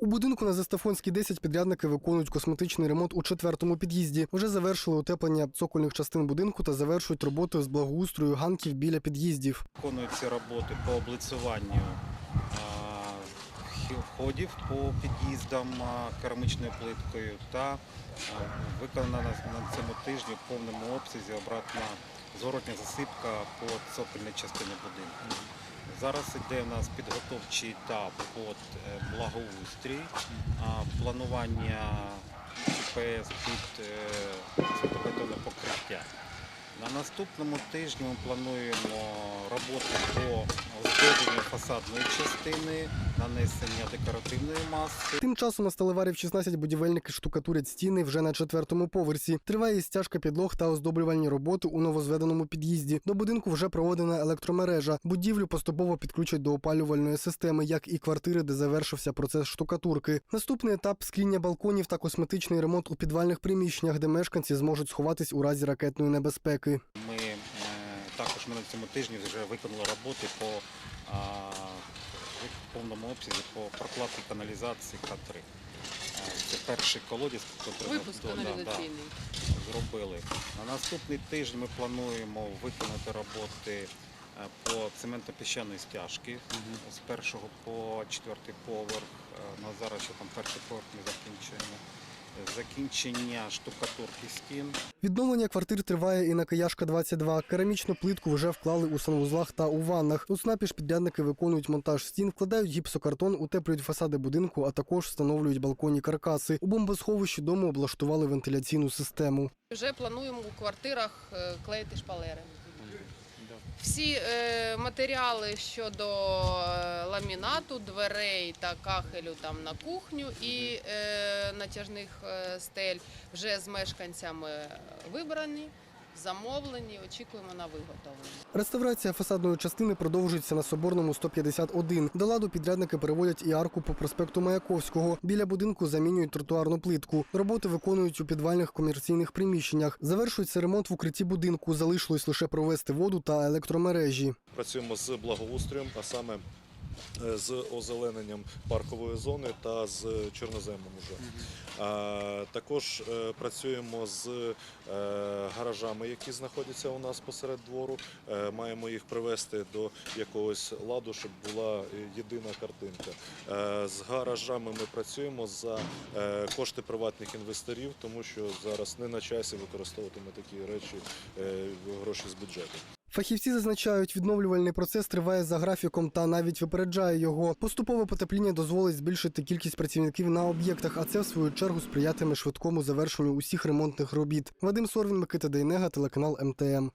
У будинку на Застафонській 10 підрядники виконують косметичний ремонт у четвертому під'їзді. Вже завершили утеплення цокольних частин будинку та завершують роботи з благоустрою ганків біля під'їздів. Виконуються роботи по облицюванню входів по під'їздам а, керамичною плиткою та виконана на на цьому тижні в повному обсязі обратна зворотня засипка по цокольній частині будинку. Зараз йде у нас підготовчий етап під е, благоустрій, планування ЧПС під е, покриття. На наступному тижні ми плануємо роботи по оздобленню фасадної частини, нанесення декоративної маси. Тим часом на Сталеварів 16 будівельники штукатурять стіни вже на четвертому поверсі. Триває стяжка підлог та оздоблювальні роботи у новозведеному під'їзді. До будинку вже проводена електромережа. Будівлю поступово підключать до опалювальної системи, як і квартири, де завершився процес штукатурки. Наступний етап скління балконів та косметичний ремонт у підвальних приміщеннях, де мешканці зможуть сховатись у разі ракетної небезпеки. Ми е, також ми на цьому тижні вже виконали роботи по в повному обсязі по прокладці каналізації К3. Е, Це перший колодязь, який ми да, да, зробили. На наступний тиждень ми плануємо виконати роботи е, по цементно-піщаної стяжки з першого по четвертий поверх. Е, На зараз ще там перший поверх не закінчуємо. Закінчення штукатурки стін. Відновлення квартир триває і на Кияшка 22. Керамічну плитку вже вклали у санвузлах та у ваннах. У ЦНАПі ж підрядники виконують монтаж стін, вкладають гіпсокартон, утеплюють фасади будинку, а також встановлюють балконні каркаси. У бомбосховищі дому облаштували вентиляційну систему. Вже плануємо у квартирах е, клеїти шпалери. Всі е, матеріали щодо е, ламінату, дверей та кахелю там на кухню і е, натяжних е, стель вже з мешканцями вибрані, замовлені. Очікуємо на виготовлення. Реставрація фасадної частини продовжується на Соборному 151. До ладу підрядники переводять і арку по проспекту Маяковського. Біля будинку замінюють тротуарну плитку. Роботи виконують у підвальних комерційних приміщеннях. Завершується ремонт в укритті будинку. Залишилось лише провести воду та електромережі. Працюємо з благоустроєм, а саме з озелененням паркової зони та з чорноземом. Уже. А, також е, працюємо з е, гаражами, які знаходяться у нас посеред двору. Е, маємо їх привести до якогось ладу, щоб була е, єдина картинка. Е, з гаражами ми працюємо за е, кошти приватних інвесторів, тому що зараз не на часі використовувати на такі речі е, гроші з бюджету. Фахівці зазначають, відновлювальний процес триває за графіком та навіть випереджає його. Поступове потепління дозволить збільшити кількість працівників на об'єктах, а це в свою чергу сприятиме швидкому завершенню усіх ремонтних робіт. Вадим Сорвін, Микита Дейнега, телеканал МТМ.